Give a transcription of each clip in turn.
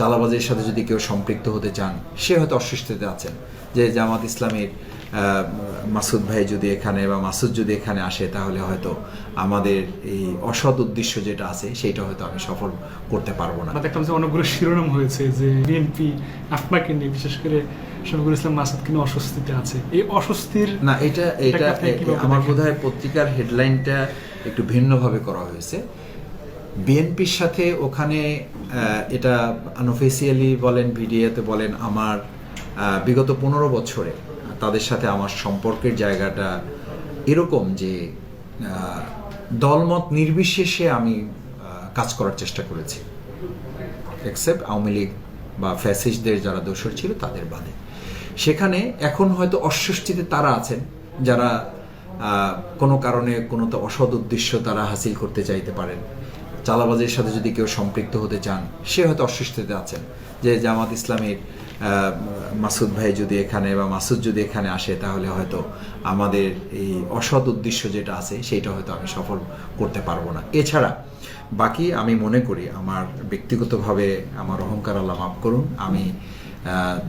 চালাবাজির সাথে যদি কেউ সম্পৃক্ত হতে চান সে হয়তো অস্বস্তিতে আছেন। যে জামাত ইসলামের মাসুদ ভাই যদি এখানে বা মাসুদ যদি এখানে আসে তাহলে হয়তো আমাদের এই অসৎ উদ্দেশ্য যেটা আছে সেইটা হয়তো আমি সফল করতে পারব না। দেখলাম যে অনেকগুলো শিরোনাম হয়েছে যে বিএনপি আপনাকে নিয়ে বিশেষ করে শফিকুল ইসলাম মাসুদকে নিয়ে অস্বস্তিতে আছে। এই অস্বস্তির না এটা এটা আমার? বোধ হয় পত্রিকার হেডলাইনটা একটু ভিন্নভাবে করা হয়েছে। বিএনপির সাথে ওখানে এটা আনঅফিসিয়ালি বলেন, ভিডিওতে বলেন, আমার বিগত পনেরো বছরে তাদের সাথে আমার সম্পর্কের জায়গাটা এরকম যে দলমত নির্বিশেষে আমি কাজ করার চেষ্টা করেছি। এক্সেপ্ট আওয়ামী লীগ বা ফ্যাসিস্টদের যারা দোষর ছিল তাদের বাদে। সেখানে এখন হয়তো অস্বস্তিতে তারা আছেন, যারা কোনো কারণে কোনো তো অসৎ উদ্দেশ্য তারা হাসিল করতে চাইতে পারেন। চালাবাজির সাথে যদি কেউ সম্পৃক্ত হতে চান, সে হয়তো অস্বস্তিতে আছেন। যে জামাত ইসলামের মাসুদ ভাই যদি এখানে বা মাসুদ যদি এখানে আসে, তাহলে হয়তো আমাদের এই অসৎ উদ্দেশ্য যেটা আছে, সেইটা হয়তো আমি সফল করতে পারব না। এছাড়া বাকি আমি মনে করি, আমার ব্যক্তিগতভাবে আমার অহংকার আল্লাহ মাফ করুন, আমি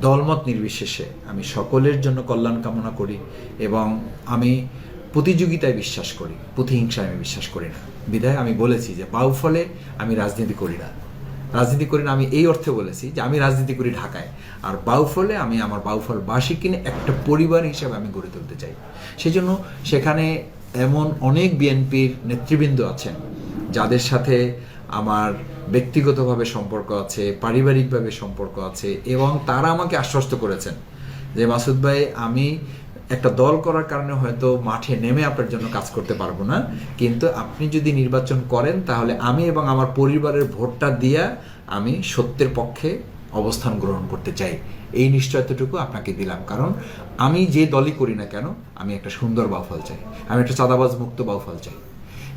দলমত নির্বিশেষে আমি সকলের জন্য কল্যাণ কামনা করি এবং আমি প্রতিযোগিতায় বিশ্বাস করি, প্রতিহিংসায় আমি বিশ্বাস করি না। বিধায় আমি বলেছি যে বাউফলে আমি রাজনীতি করি না। রাজনীতি করি না, আমি এই অর্থে বলেছি যে আমি রাজনীতি করি ঢাকায়। আর বাউফলে আমি আমার বাউফলবাসী কিনে একটা পরিবার হিসেবে আমি গড়ে তুলতে চাই। সেই জন্য সেখানে এমন অনেক বিএনপির নেতৃবৃন্দ আছেন, যাদের সাথে আমার ব্যক্তিগতভাবে সম্পর্ক আছে, পারিবারিকভাবে সম্পর্ক আছে এবং তারা আমাকে আশ্বস্ত করেছেন যে মাসুদ ভাই, আমি একটা দল করার কারণে হয়তো মাঠে নেমে আপনার জন্য কাজ করতে পারব না। কিন্তু আপনি যদি নির্বাচন করেন, তাহলে আমি এবং আমার পরিবারের ভোটটা দিয়া আমি সত্যের পক্ষে অবস্থান গ্রহণ করতে চাই। এই নিশ্চয়তাটুকু আপনাকে দিলাম। কারণ আমি যে দলই করি না কেন, আমি একটা সুন্দর বাউফল চাই। আমি একটা চাঁদাবাজ মুক্ত বাউফল চাই।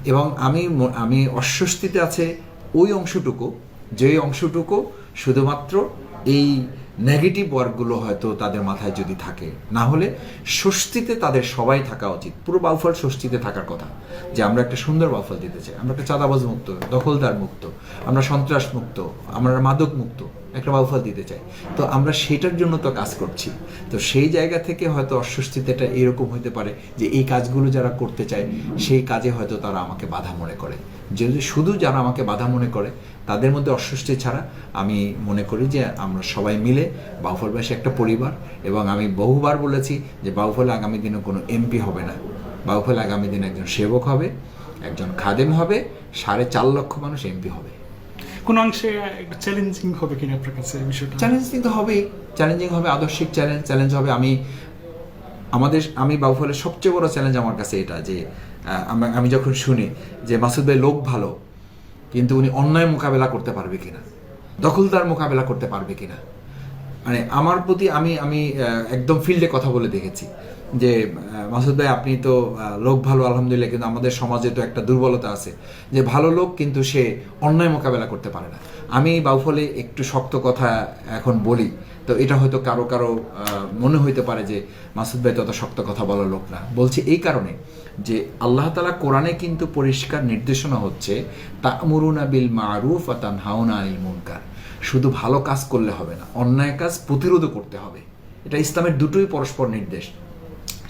এবং আমি আমি অস্বস্তিতে আছে ওই অংশটুকু যে অংশটুকু শুধুমাত্র এই নেগেটিভ ওয়ার্কগুলো হয়তো তাদের মাথায় যদি থাকে, না হলে স্বস্তিতে তাদের সবাই থাকা উচিত। পুরো বাউফল স্বস্তিতে থাকার কথা। যে আমরা একটা সুন্দর বাউফল দিতে চাই। আমরা একটা চাঁদাবাজ মুক্ত, দখলদার মুক্ত, আমরা সন্ত্রাস মুক্ত, আমরা মাদক মুক্ত, একটা বাউফল দিতে চাই। তো আমরা সেটার জন্য তো কাজ করছি। তো সেই জায়গা থেকে হয়তো অস্বস্তিতেটা এরকম হতে পারে যে এই কাজগুলো যারা করতে চায়, সেই কাজে হয়তো তারা আমাকে বাধা মনে করে। যদি শুধু যারা আমাকে বাধা মনে করে, তাদের মধ্যে অস্বস্তি ছাড়া আমি মনে করি যে আমরা সবাই মিলে বাউফলবাসী একটা পরিবার এবং আমি বহুবার বলেছি যে বাউফলে আগামী দিনে কোনো এমপি হবে না। বাউফল আগামী দিনে একজন সেবক হবে একজন খাদেম হবে সাড়ে চার লক্ষ মানুষ এমপি হবে। কোন অংশে চ্যালেঞ্জিং হবে কিনা আপনার কাছে বিষয়টা? চ্যালেঞ্জিং তো হবেই। চ্যালেঞ্জিং হবে আদর্শিক চ্যালেঞ্জ চ্যালেঞ্জ হবে। আমি আমাদের আমি বাউফলের সবচেয়ে বড় চ্যালেঞ্জ আমার কাছে এটা যে আমি যখন শুনি যে মাসুদ ভাই লোক ভালো কিন্তু উনি অন্যায় মোকাবেলা করতে পারবে কিনা দখলদার মোকাবেলা করতে পারবে কিনা মানে আমার প্রতি আমি আমি একদম ফিল্ডে কথা বলে দেখেছি যে মাসুদ ভাই, আপনি তো লোক ভালো, আলহামদুলিল্লাহ, কিন্তু আমাদের সমাজে তো একটা দুর্বলতা আছে যে, ভালো লোক কিন্তু সে অন্যায় মোকাবেলা করতে পারে না। আমি বাউফলে একটু শক্ত কথা এখন বলি, তো এটা হয়তো কারও কারও মনে হইতে পারে যে, মাসুদ ভাই তত শক্ত কথা বলার লোক না। বলছি এই কারণে যে, আল্লাহ তালা কোরআনে কিন্তু পরিষ্কার নির্দেশনা হচ্ছে, তামুরুনা বিল মারুফ আর তানহাউনা আনিল মুনকার। শুধু ভালো কাজ করলে হবে না, অন্যায় কাজ প্রতিরোধ করতে হবে। এটা ইসলামের দুটোই পরস্পর নির্দেশ।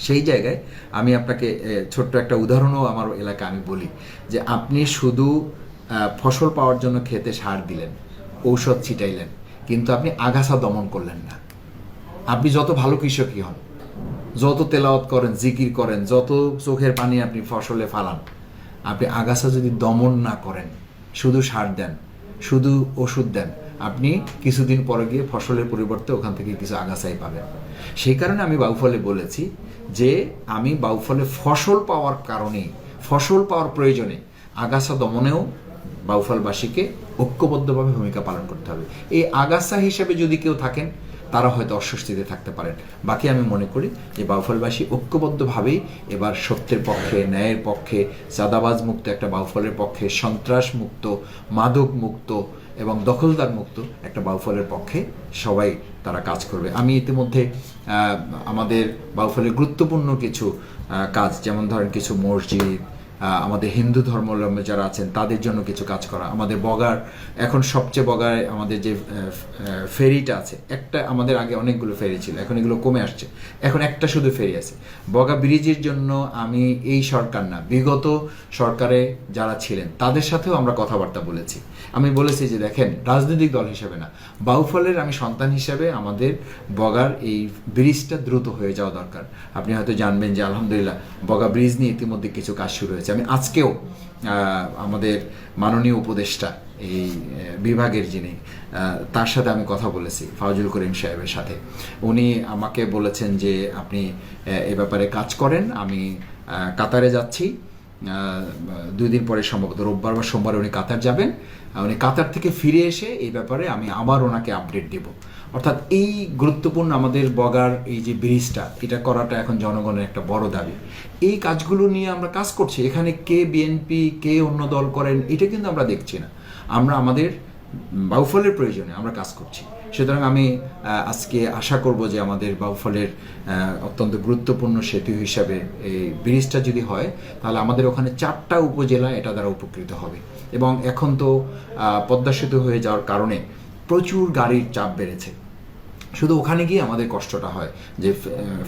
সেই জায়গায় আমি আপনাকে ছোট্ট একটা উদাহরণও আমার এলাকায় আমি বলি যে আপনি শুধু ফসল পাওয়ার জন্য খেতে সার দিলেন, ঔষধ ছিটাইলেন, কিন্তু আপনি আগাছা দমন করলেন না। আপনি যত ভালো কৃষকই হন, যত তেলাওয়াত করেন, জিকির করেন, যত চোখের পানি আপনি ফসলে ফালান, আপনি আগাছা যদি দমন না করেন, শুধু সার দেন, শুধু ওষুধ দেন আপনি কিছুদিন পরে গিয়ে ফসলের পরিবর্তে ওখান থেকে কিছু আগাছাই পাবেন। সেই কারণে আমি বাউফলে বলেছি যে আমি বাউফলে ফসল পাওয়ার কারণে, ফসল পাওয়ার প্রয়োজনে আগাছা দমনেও বাউফলবাসীকে ঐক্যবদ্ধভাবে ভূমিকা পালন করতে হবে। এই আগাছা হিসেবে যদি কেউ থাকেন, তারা হয়তো অস্বস্তিতে থাকতে পারেন। বাকি আমি মনে করি যে বাউফলবাসী ঐক্যবদ্ধভাবেই এবার সত্যের পক্ষে, ন্যায়ের পক্ষে চাঁদাবাজ মুক্ত একটা বাউফলের পক্ষে সন্ত্রাস মুক্ত মাদক মুক্ত এবং দখলদার মুক্ত একটা বাউফলের পক্ষে সবাই তারা কাজ করবে। আমি ইতিমধ্যে আমাদের বাউফলের গুরুত্বপূর্ণ কিছু কাজ, যেমন ধরেন কিছু মসজিদ আমাদের হিন্দু ধর্মাবলম্বী যারা আছেন, তাদের জন্য কিছু কাজ করা। আমাদের বগার, এখন সবচেয়ে বগায় আমাদের যে ফেরিটা আছে, একটা আমাদের আগে অনেকগুলো ফেরি ছিল, এখন এগুলো কমে আসছে। এখন একটা শুধু ফেরি আছে। বগা ব্রিজের জন্য আমি এই সরকার না, বিগত সরকারে যারা ছিলেন, তাদের সাথেও আমরা কথাবার্তা বলেছি। আমি বলেছি যে, দেখেন, রাজনৈতিক দল হিসেবে না, বাউফলের আমি সন্তান হিসেবে আমাদের বগার এই ব্রিজটা দ্রুত হয়ে যাওয়া দরকার। আপনি হয়তো জানবেন যে, আলহামদুলিল্লাহ, বগা ব্রিজ নিয়ে ইতিমধ্যে কিছু কাজ শুরু হয়েছে। আমি আজকেও আমাদের মাননীয় উপদেষ্টা, এই বিভাগের যিনি তার সাথে আমি কথা বলেছি, ফাউজুল করিম সাহেবের সাথে। উনি আমাকে বলেছেন যে, আপনি এ ব্যাপারে কাজ করেন, আমি কাতারে যাচ্ছি। দুই দিন পরে সম্ভবত রোববার বা সোমবার উনি কাতার যাবেন। উনি কাতার থেকে ফিরে এসে এই ব্যাপারে আমি আবার ওনাকে আপডেট দেব। অর্থাৎ এই গুরুত্বপূর্ণ আমাদের বগার এই যে ব্রিজটা, এটা করাটা এখন জনগণের একটা বড় দাবি। এই কাজগুলো নিয়ে আমরা কাজ করছি। এখানে কে বিএনপি কে অন্য দল করেন, এটা কিন্তু আমরা দেখছি না। আমরা আমাদের বাউফলের প্রয়োজনে আমরা কাজ করছি। সুতরাং আমি আজকে আশা করব যে আমাদের বাউফলের অত্যন্ত গুরুত্বপূর্ণ সেতু হিসাবে এই ব্রিজটা যদি হয়, তাহলে আমাদের ওখানে চারটা উপজেলা এটা দ্বারা উপকৃত হবে। এবং এখন তো পদ্মা সেতু হয়ে যাওয়ার কারণে প্রচুর গাড়ির চাপ বেড়েছে। শুধু ওখানে গিয়ে আমাদের কষ্টটা হয় যে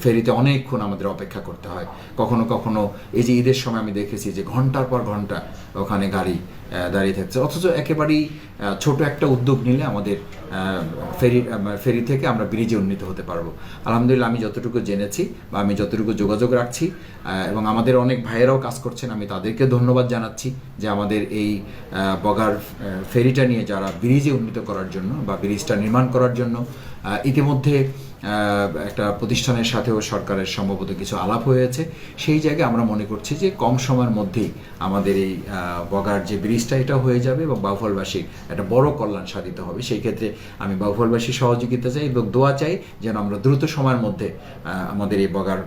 ফেরিতে অনেকক্ষণ আমাদের অপেক্ষা করতে হয়। কখনো কখনো এই যে ঈদের সময় আমি দেখেছি যে ঘণ্টার পর ঘণ্টা ওখানে গাড়ি দাঁড়িয়ে থাকছে। অথচ একেবারেই ছোট একটা উদ্যোগ নিলে আমাদের ফেরি ফেরি থেকে আমরা ব্রিজে উন্নীত হতে পারব। আলহামদুলিল্লাহ আমি যতটুকু জেনেছি বা আমি যতটুকু যোগাযোগ রাখছি এবং আমাদের অনেক ভাইয়েরাও কাজ করছেন, আমি তাদেরকে ধন্যবাদ জানাচ্ছি যে আমাদের এই বগার ফেরিটা নিয়ে যারা ব্রিজে উন্নীত করার জন্য বা ব্রিজটা নির্মাণ করার জন্য ইতিমধ্যে একটা প্রতিষ্ঠানের সাথেও সরকারের সম্ভবত কিছু আলাপ হয়েছে। সেই জায়গায় আমরা মনে করছি যে কম সময়ের মধ্যেই আমাদের এই বগার যে ব্রিজটা এটা হয়ে যাবে এবং বাউফলবাসীর একটা বড় কল্যাণ সাধিত হবে। সেই ক্ষেত্রে আমি বাউফলবাসীর সহযোগিতা চাই এবং দোয়া চাই যেন আমরা দ্রুত সময়ের মধ্যে আমাদের এই বগার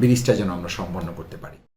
ব্রিজটা যেন আমরা সম্পন্ন করতে পারি।